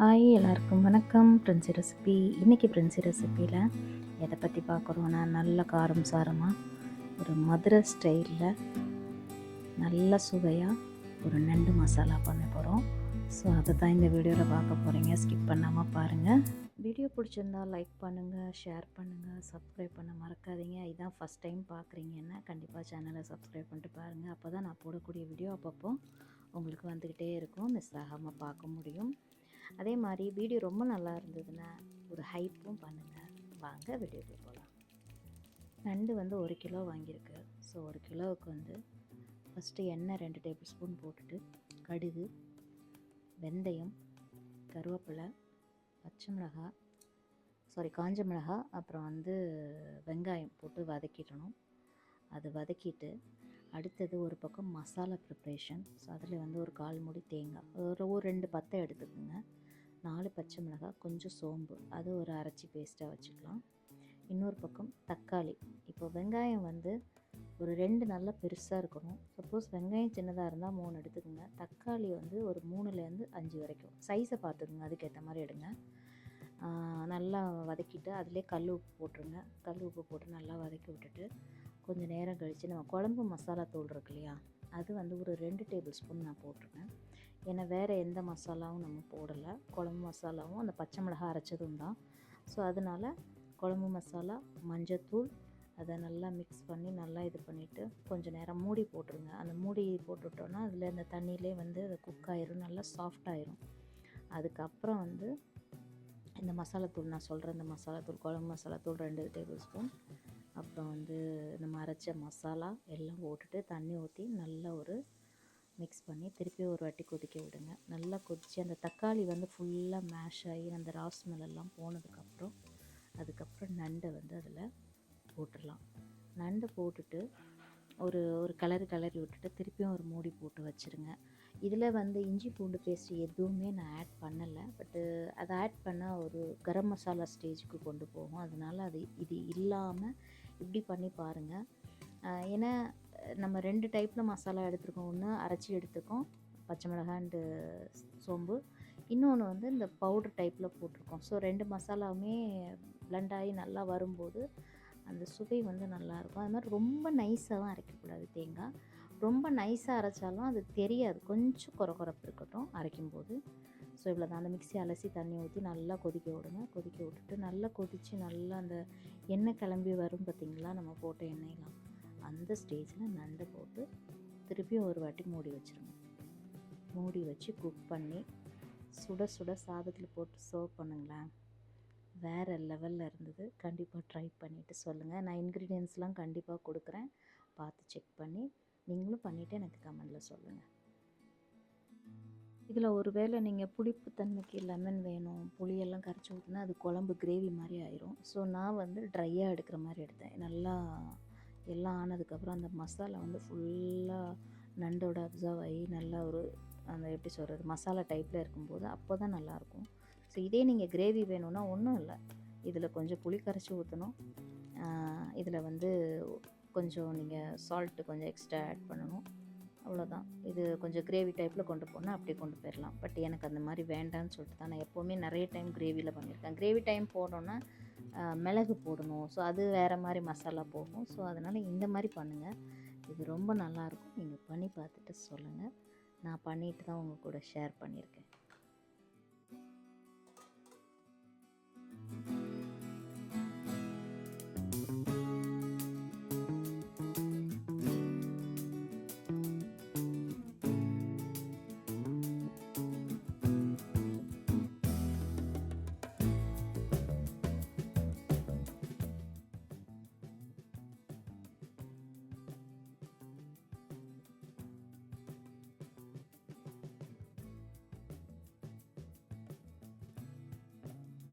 Hi எல்லாருக்கும் வணக்கம். Princy recipe இன்றைக்கி பிரின்சி ரெசிப்பியில் எதை பற்றி பார்க்குறோன்னா நல்ல காரம் சாரமாக ஒரு மதுரை ஸ்டைலில் நல்ல சுவையாக ஒரு நண்டு மசாலா பண்ண போகிறோம் ஸோ அதை தான் இந்த வீடியோவில் பார்க்க போகிறீங்க ஸ்கிப் பண்ணாமல் பாருங்கள் வீடியோ பிடிச்சிருந்தா லைக் பண்ணுங்கள் ஷேர் பண்ணுங்கள் சப்ஸ்கிரைப் பண்ண மறக்காதீங்க. இதான் ஃபஸ்ட் டைம் பார்க்குறீங்கன்னா கண்டிப்பாக சேனலை சப்ஸ்கிரைப் பண்ணிட்டு பாருங்கள் அப்போ தான் நான் போடக்கூடிய வீடியோ அப்பப்போ உங்களுக்கு வந்துக்கிட்டே இருக்கும். மிஸ் ஆகாமல் பார்க்க முடியும். அதே மாதிரி வீடியோ ரொம்ப நல்லா இருந்ததுன்னா ஒரு ஹைப்பும் பண்ணுங்கள் வாங்க வீடியோக்கு போகலாம் நண்டு வந்து ஒரு கிலோ வாங்கியிருக்கு. ஸோ ஒரு கிலோவுக்கு வந்து ஃபஸ்ட்டு எண்ணெய் ரெண்டு டேபிள் ஸ்பூன் போட்டுட்டு கடுகு வெந்தயம் கருவேப்பிலை பச்சை மிளகாய் சாரி காஞ்ச மிளகாய் அப்புறம் வந்து வெங்காயம் போட்டு வதக்கிடணும். அது வதக்கிட்டு அடுத்தது ஒரு பக்கம் மசாலா ப்ரிப்ரேஷன் ஸோ அதில் வந்து ஒரு கால் மூடி தேங்காய். ஒரு ஒரு ரெண்டு பத்தை எடுத்துக்கோங்க. நாலு பச்சை மிளகாய் கொஞ்சம் சோம்பு. அது ஒரு அரைச்சி பேஸ்ட்டாக வச்சுக்கலாம். இன்னொரு பக்கம் தக்காளி. இப்போ வெங்காயம் வந்து ஒரு ரெண்டு நல்லா பெருசாக இருக்கணும். சப்போஸ் வெங்காயம் சின்னதாக இருந்தால் மூணு எடுத்துக்கோங்க. தக்காளி வந்து ஒரு மூணுலேருந்து அஞ்சு வரைக்கும். சைஸை பார்த்துக்குங்க. அதுக்கேற்ற மாதிரி எடுங்க. நல்லா வதக்கிட்டு அதிலே கல் உப்பு போட்டுருங்க. கல் உப்பு போட்டு நல்லா வதக்கி விட்டுட்டு கொஞ்சம் நேரம் கழித்து நம்ம குழம்பு மசாலா தூள் இருக்கு இல்லையா? அது வந்து ஒரு ரெண்டு டேபிள் ஸ்பூன் நான் போட்டிருக்கேன். ஏன்னா வேறு எந்த மசாலாவும் நம்ம போடலை. குழம்பு மசாலாவும் அந்த பச்சை மிளகாய் அரைச்சதும் தான். ஸோ அதனால் குழம்பு மசாலா மஞ்சத்தூள் அதை நல்லா மிக்ஸ் பண்ணி நல்லா இது பண்ணிவிட்டு கொஞ்சம் நேரம் மூடி போட்டுருங்க. அந்த மூடி போட்டுவிட்டோன்னா அதில் அந்த தண்ணியிலே வந்து அது குக் ஆயிரும் நல்லா சாஃப்ட் ஆயிரும். அதுக்கப்புறம் வந்து இந்த மசாலாத்தூள் நான் சொல்கிறேன் இந்த மசாலாத்தூள் குழம்பு மசாலாத்தூள் ரெண்டு டேபிள் ஸ்பூன். அப்புறம் வந்து நம்ம அரைச்ச மசாலா எல்லாம் போட்டுட்டு தண்ணி ஊற்றி நல்லா ஒரு மிக்ஸ் பண்ணி திருப்பி ஒரு வாட்டி கொதிக்க விடுங்க. நல்லா கொதித்து அந்த தக்காளி வந்து ஃபுல்லாக மேஷ் ஆகி அந்த ராஸ்மெல் எல்லாம் போனதுக்கப்புறம் அதுக்கப்புறம் நண்டை வந்து அதில் போட்டுடலாம். நண்டை போட்டுட்டு ஒரு ஒரு கலர் கலரி விட்டுட்டு திருப்பியும் ஒரு மூடி போட்டு வச்சுருங்க. இதில் வந்து இஞ்சி பூண்டு பேஸ்ட் எதுவுமே நான் ஆட் பண்ணலை. பட்டு அதை ஆட் பண்ணால் ஒரு கரம் மசாலா ஸ்டேஜுக்கு கொண்டு போகும். அதனால் அது இது இல்லாமல் இப்படி பண்ணி பாருங்கள் ஏன்னா நம்ம ரெண்டு டைப்பில் மசாலா எடுத்துருக்கோம். ஒன்று அரைச்சி எடுத்துக்கோம் பச்சை மிளகாய் அண்டு சோம்பு. இன்னொன்று வந்து இந்த பவுடர் டைப்பில் போட்டிருக்கோம். ஸோ ரெண்டு மசாலாவுமே பிளண்ட் ஆகி நல்லா வரும்போது அந்த சுவை வந்து நல்லாயிருக்கும் அது மாதிரி ரொம்ப நைஸாக தான் அரைக்கக்கூடாது தேங்காய். ரொம்ப நைஸாக அரைச்சாலும் அது தெரியாது. கொஞ்சம் குறை குறப்பு இருக்கட்டும் அரைக்கும்போது. ஸோ இவ்வளோ தான் அந்த மிக்ஸி அலசி தண்ணி ஊற்றி நல்லா கொதிக்க விடுங்க. கொதிக்க விட்டுட்டு நல்லா கொதித்து நல்லா அந்த எண்ணெய் கிளம்பி வரும் பார்த்திங்களா நம்ம போட்ட எண்ணெயெலாம். அந்த ஸ்டேஜில் நண்டை போட்டு திருப்பியும் ஒரு வாட்டி மூடி வச்சுருங்க. மூடி வச்சு குக் பண்ணி சுட சுட சாதத்தில் போட்டு சர்வ் பண்ணுங்களேன். வேறு லெவலில் இருந்தது. கண்டிப்பாக ட்ரை பண்ணிவிட்டு சொல்லுங்கள் நான் இன்க்ரீடியன்ஸ்லாம் கண்டிப்பாக கொடுக்குறேன். பார்த்து செக் பண்ணி நீங்களும் பண்ணிவிட்டு எனக்கு கமெண்டில் சொல்லுங்கள் இதில் ஒரு வேளை நீங்கள் புளிப்பு தன்மைக்கு லெமன் வேணும் புளியெல்லாம் கரைச்சி ஊற்றினா அது குழம்பு கிரேவி மாதிரி ஆயிரும். ஸோ நான் வந்து ட்ரையாக எடுக்கிற மாதிரி எடுத்தேன். நல்லா எல்லாம் ஆனதுக்கப்புறம் அந்த மசாலா வந்து ஃபுல்லாக நண்டோட அப்சர்வ் ஆகி நல்லா ஒரு அந்த எப்படி சொல்கிறது மசாலா டைப்பில் இருக்கும்போது அப்போ தான் நல்லாயிருக்கும். ஸோ இதே நீங்கள் கிரேவி வேணும்னா ஒன்றும் இல்லை. இதில் கொஞ்சம் புளி கரைச்சி ஊற்றணும் இதில் வந்து கொஞ்சம் நீங்கள் சால்ட்டு கொஞ்சம் எக்ஸ்ட்ரா ஆட் பண்ணணும். அவ்வளோதான் இது கொஞ்சம் கிரேவி டைப்பில் கொண்டு போனால் அப்படியே கொண்டு போயிடலாம் பட் எனக்கு அந்த மாதிரி வேண்டான்னு சொல்லிட்டு தான் நான் எப்போவுமே நிறைய டைம் கிரேவியில் பண்ணியிருக்கேன். கிரேவி டைம் போடணுன்னா மிளகு போடணும். ஸோ அது வேறு மாதிரி மசாலா போகும். ஸோ அதனால் இந்த மாதிரி பண்ணுங்கள் இது ரொம்ப நல்லாயிருக்கும் நீங்கள் பண்ணி பார்த்துட்டு சொல்லுங்கள் நான் பண்ணிட்டு தான் உங்கள் கூட ஷேர் பண்ணியிருக்கேன்.